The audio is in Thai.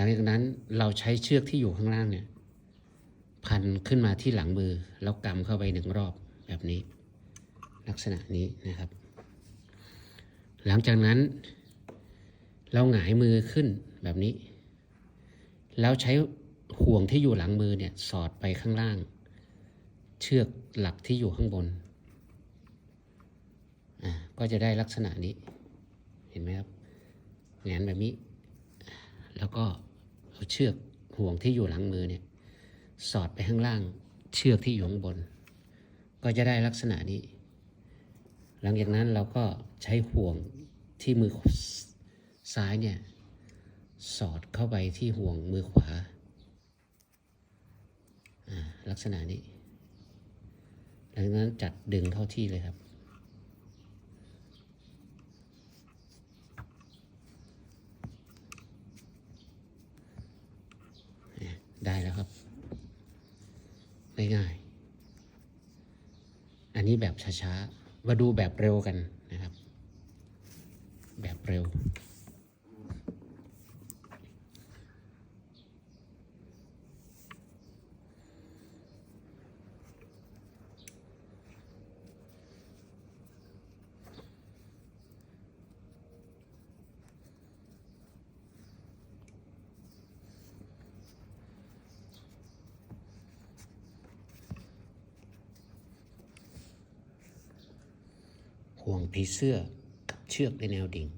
ลังจากนั้นเราใช้เชือกที่อยู่ข้างล่างเนี่ย พันขึ้นมาที่หลังมือ แล้วกำเข้าไปหนึ่งรอบแบบนี้ ลักษณะนี้นะครับ หลังจากนั้น เราหงายมือขึ้นแบบนี้ แล้วใช้ห่วงที่อยู่หลังมือเนี่ยสอดไปข้างล่าง เชือกหลักที่อยู่ข้างบนอ่าก็จะได้ลักษณะนี้ เห็นไหมครับแงนแบบนี้ แล้วก็ เชือกห่วงที่อยู่หลังมือเนี่ยสอดไปข้างล่างเชือกที่อยู่ข้างบน ก็จะได้ลักษณะนี้ หลังจากนั้นเราก็ใช้ห่วงที่มือซ้ายเนี่ยสอดเข้าไปที่ห่วงมือขวาอ่าลักษณะนี้ หลังจากนั้นจัดดึงเข้าที่เลยครับ ได้แล้ว ครับ ง่ายๆ อันนี้แบบช้าๆ มาดูแบบเร็วกันนะครับ แบบเร็ว ห่วงผีเสื้อกับเชือกในแนวดิ่ง